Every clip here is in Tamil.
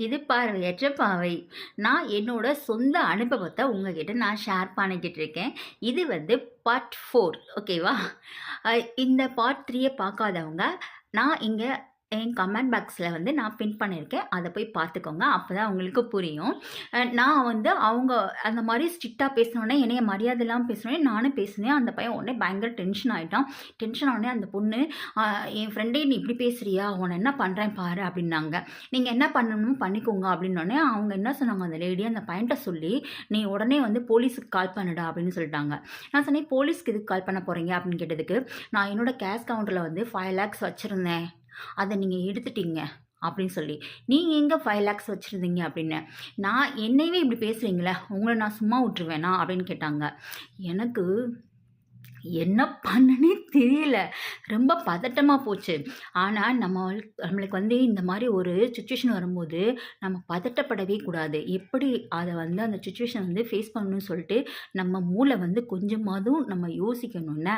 இது பார்வையற்ற பாவை நான் என்னோட சொந்த அனுபவத்தை உங்ககிட்ட நான் ஷேர் பண்ணிக்கிட்டு இருக்கேன். இது வந்து பார்ட் ஃபோர் ஓகேவா இந்த பார்ட் த்ரீயை பார்க்காதவங்க நான் இங்கே என் கமெண்ட் பாக்ஸில் வந்து நான் பின் பண்ணியிருக்கேன் அதை போய் பார்த்துக்கோங்க. அப்போ தான் உங்களுக்கு புரியும். நான் வந்து அவங்க அந்த மாதிரி ஸ்ட்ரிக்டாக பேசினோடனே என்னைய மரியாதை இல்லாமல் பேசினோடனே நானும் பேசினேன். அந்த பையன் உடனே பயங்கர டென்ஷன் ஆகிட்டான் டென்ஷன் ஆனே அந்த பொண்ணு என் ஃப்ரெண்டே நீ இப்படி பேசுறியா? உன்னை என்ன பண்ணுறேன் பாரு அப்படின்னாங்க. நீங்கள் என்ன பண்ணணுமோ பண்ணிக்கோங்க அப்படின்னோடனே அவங்க என்ன சொன்னாங்க அந்த லேடி அந்த பையன்கிட்ட சொல்லி நீ உடனே வந்து போலீஸுக்கு கால் பண்ணுடா அப்படின்னு சொல்லிட்டாங்க. நான் சொன்னேன் போலீஸ்க்கு இதுக்கு கால் பண்ண போகிறீங்க அப்படின்னு கேட்டதுக்கு நான் என்னோட கேஷ் கவுண்டரில் வந்து ஃபைவ் லேக்ஸ் வச்சுருந்தேன். அதை நீங்கள் எடுத்துட்டீங்க அப்படின்னு சொல்லி. நீங்கள் எங்கே ஃபைவ் லேக்ஸ் வச்சுருந்தீங்க அப்படின்னு? நான் என்னையவே இப்படி பேசுகிறீங்களே உங்களை நான் சும்மா விட்டுருவேனா அப்படின்னு கேட்டாங்க. எனக்கு என்ன பண்ணனே தெரியல. ரொம்ப பதட்டமாக போச்சு. ஆனால் நம்ம நம்மளுக்கு வந்து இந்த மாதிரி ஒரு சுச்சுவேஷன் வரும்போது நம்ம பதட்டப்படவே கூடாது. எப்படி அதை வந்து அந்த சுச்சுவேஷன் வந்து ஃபேஸ் பண்ணணும்னு சொல்லிட்டு நம்ம மூளை வந்து கொஞ்சமாதும் நம்ம யோசிக்கணும்னா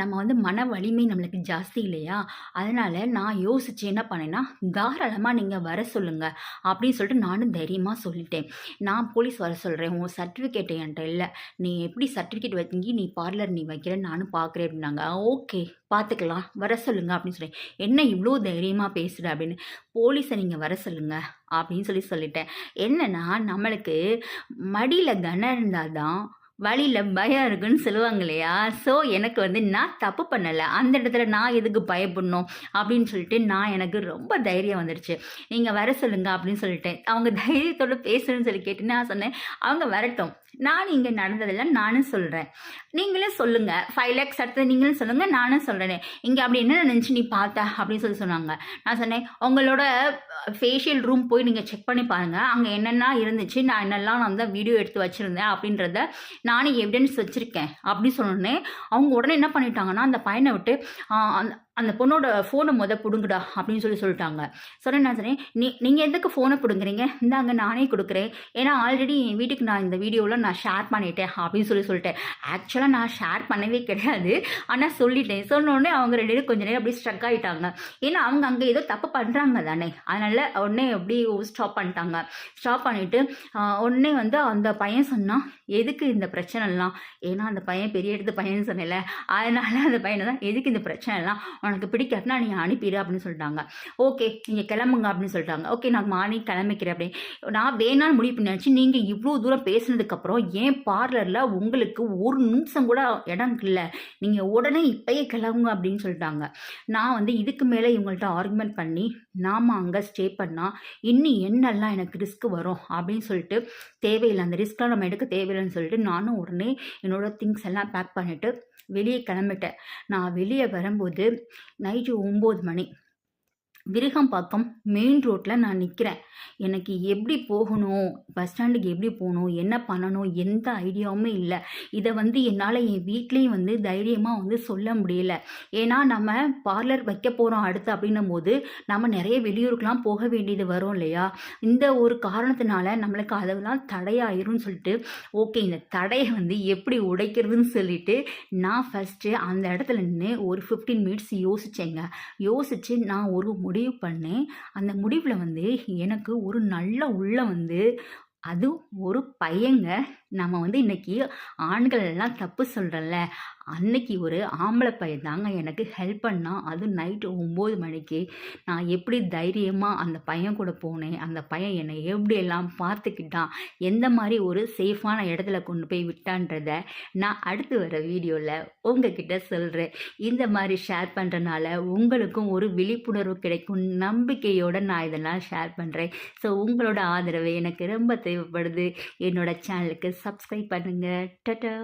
நம்ம வந்து மன வலிமை நம்மளுக்கு ஜாஸ்தி இல்லையா? அதனால் நான் யோசித்து என்ன பண்ணேன்னா தாராளமாக நீங்கள் வர சொல்லுங்கள் அப்படின்னு சொல்லிட்டு நானும் தைரியமாக சொல்லிட்டேன். நான் போலீஸ் வர சொல்கிறேன் உன் சர்டிஃபிகேட் என்கிட்ட இல்லை. நீ எப்படி சர்டிஃபிகேட் வங்கி நீ பார்லர் நீ நினைக்கிறேன் நானும் பார்க்குறேன் அப்படின்னாங்க. ஓகே பார்த்துக்கலாம். வர சொல்லுங்க அப்படின்னு சொல்லி என்ன இவ்வளோ தைரியமாக பேசுகிற அப்படின்னு. போலீஸை நீங்கள் வர சொல்லுங்க அப்படின்னு சொல்லி சொல்லிட்டேன். என்னென்னா நம்மளுக்கு மடியில் கனம் இருந்தால் தான் வழியில் பயம் இருக்குன்னு சொல்லுவாங்க இல்லையா? ஸோ எனக்கு வந்து நான் தப்பு பண்ணலை. அந்த இடத்துல நான் எதுக்கு பயப்படணும்? அப்படின்னு சொல்லிட்டு நான் எனக்கு ரொம்ப தைரியம் வந்துடுச்சு நீங்கள் வர சொல்லுங்க அப்படின்னு சொல்லிட்டேன். அவங்க தைரியத்தோட பேசணும்னு சொல்லி கேட்டு நான் சொன்னேன். அவங்க வரட்டும். நான் இங்கே நடந்ததெல்லாம் நானும் சொல்கிறேன் நீங்களும் சொல்லுங்கள் ஃபைவ் லேக்ஸ் அடுத்தது நீங்களும் சொல்லுங்கள் நானும் சொல்கிறேன் இங்கே அப்படி என்ன நினச்சி நீ பார்த்த? அப்படின்னு சொல்லி சொன்னாங்க. நான் சொன்னேன் உங்களோட ஃபேஷியல் ரூம் போய் நீங்கள் செக் பண்ணி பாருங்கள் அங்கே என்னென்ன இருந்துச்சு? நான் என்னெல்லாம் நான் தான் வீடியோ எடுத்து வச்சுருந்தேன். அப்படின்றத நானே எவிடன்ஸ் வச்சுருக்கேன் அப்படின்னு சொன்னோடனே அவங்க உடனே என்ன பண்ணிட்டாங்கன்னா அந்த பையனை விட்டு அந்த பொண்ணோட ஃபோனை முத பிடுங்குடா அப்படின்னு சொல்லி சொல்லிட்டாங்க. சொன்னேன் நான் சொன்னேன் நீ நீங்கள் எதுக்கு ஃபோனை பிடுங்குறீங்க? இந்தாங்க நானே கொடுக்குறேன். ஏன்னா ஆல்ரெடி என் வீட்டுக்கு நான் இந்த வீடியோவில் நான் ஷேர் பண்ணிட்டேன் அப்படின்னு சொல்லி சொல்லிட்டேன். ஆக்சுவலாக நான் ஷேர் பண்ணவே கிடையாது. ஆனால் சொல்லிட்டேன். சொன்னோடனே அவங்க ரெண்டு பேரும் கொஞ்ச நேரம் அப்படியே ஸ்ட்ரக் ஆகிட்டாங்க ஏன்னா அவங்க அங்கே ஏதோ தப்பு பண்ணுறாங்க தானே. அதனால் உடனே அப்படியே ஸ்டாப் பண்ணிட்டாங்க. ஸ்டாப் பண்ணிவிட்டு உடனே வந்து அந்த பையன் சொன்னான் எதுக்கு இந்த பிரச்சனைலாம்? ஏன்னா அந்த பையன் பெரிய இடத்து பையன் சொன்னேன்ல. அதனால அந்த பையனை தான் எதுக்கு இந்த பிரச்சனைலாம்? உனக்கு பிடிக்காதுன்னா நீங்கள் அனுப்பிடு அப்படின்னு சொல்லிட்டாங்க. ஓகே நீங்கள் கிளம்புங்க அப்படின்னு சொல்லிட்டாங்க. ஓகே நான் மார்னிங் கிளம்பிக்கிறேன் அப்படி நான் வேணான்னு முடிவு பண்ணியாச்சு நீங்கள் இவ்வளோ தூரம் பேசினதுக்கப்புறம் ஏன் பார்லரில் உங்களுக்கு ஒரு நிமிஷம் கூட இடம் இல்லை. நீங்கள் உடனே இப்பயே கிளம்புங்க அப்படின்னு சொல்லிட்டாங்க. நான் வந்து இதுக்கு மேலே இவங்கள்ட்ட ஆர்குமெண்ட் பண்ணி நாம் அங்கே ஸ்டே பண்ணால் இன்னும் என்னெல்லாம் எனக்கு ரிஸ்க் வரும் அப்படின்னு சொல்லிட்டு தேவையில்லை. அந்த ரிஸ்க்லாம் நம்ம எடுக்க தேவையில்லைன்னு சொல்லிட்டு நானும் உடனே என்னோட திங்ஸ் எல்லாம் பேக் பண்ணிவிட்டு வெளியே கிளம்பிட்டேன். நான் வெளியே வரும்போது நைட்டு ஒம்பது மணி. விருகம்பாக்கம் மெயின் ரோட்டில் நான் நிற்கிறேன் எனக்கு எப்படி போகணும்? பஸ் ஸ்டாண்டுக்கு எப்படி போகணும்? என்ன பண்ணணும்? எந்த ஐடியாவுமே இல்லை. இதை வந்து என்னால் என் வீட்லேயும் வந்து தைரியமாக வந்து சொல்ல முடியல. ஏன்னா நம்ம பார்லர் வைக்க போகிறோம் அடுத்து அப்படின்னும் போது நம்ம நிறைய வெளியூருக்கெலாம் போக வேண்டியது வரும் இல்லையா? இந்த ஒரு காரணத்தினால நம்மளுக்கு அதெல்லாம் தடையாயிரும்னு சொல்லிட்டு ஓகே இந்த தடையை வந்து எப்படி உடைக்கிறதுன்னு சொல்லிட்டு நான் ஃபஸ்ட்டு அந்த இடத்துல நின்று ஒரு ஃபிஃப்டீன் மினிட்ஸ் யோசித்தேங்க யோசித்து நான் ஒரு முடிவு பண்ணேன் அந்த முடிவில் வந்து எனக்கு ஒரு நல்ல உள்ள வந்து அது ஒரு பையங்க. நம்ம வந்து இன்னைக்கு ஆண்கள் எல்லாம் தப்பு சொல்கிறல்ல அன்னைக்கு ஒரு ஆம்பளை பையன் தாங்க எனக்கு ஹெல்ப் பண்ணான் அதுவும் நைட்டு ஒம்பது மணிக்கு நான் எப்படி தைரியமாக அந்த பையன் கூட போனேன். அந்த பையன் என்னை எப்படியெல்லாம் பார்த்துக்கிட்டான். எந்த மாதிரி ஒரு சேஃபான இடத்துல கொண்டு போய் விட்டான்றத நான் அடுத்து வர வீடியோவில் உங்ககிட்ட சொல்கிறேன் இந்த மாதிரி ஷேர் பண்ணுறனால உங்களுக்கும் ஒரு விழிப்புணர்வு கிடைக்கும். நம்பிக்கையோடு நான் இதெல்லாம் ஷேர் பண்ணுறேன் ஸோ உங்களோட ஆதரவு எனக்கு ரொம்ப தேவைப்படுது. என்னோட சேனலுக்கு சப்ஸ்கிரைப் பண்ணுங்கள் டட்டா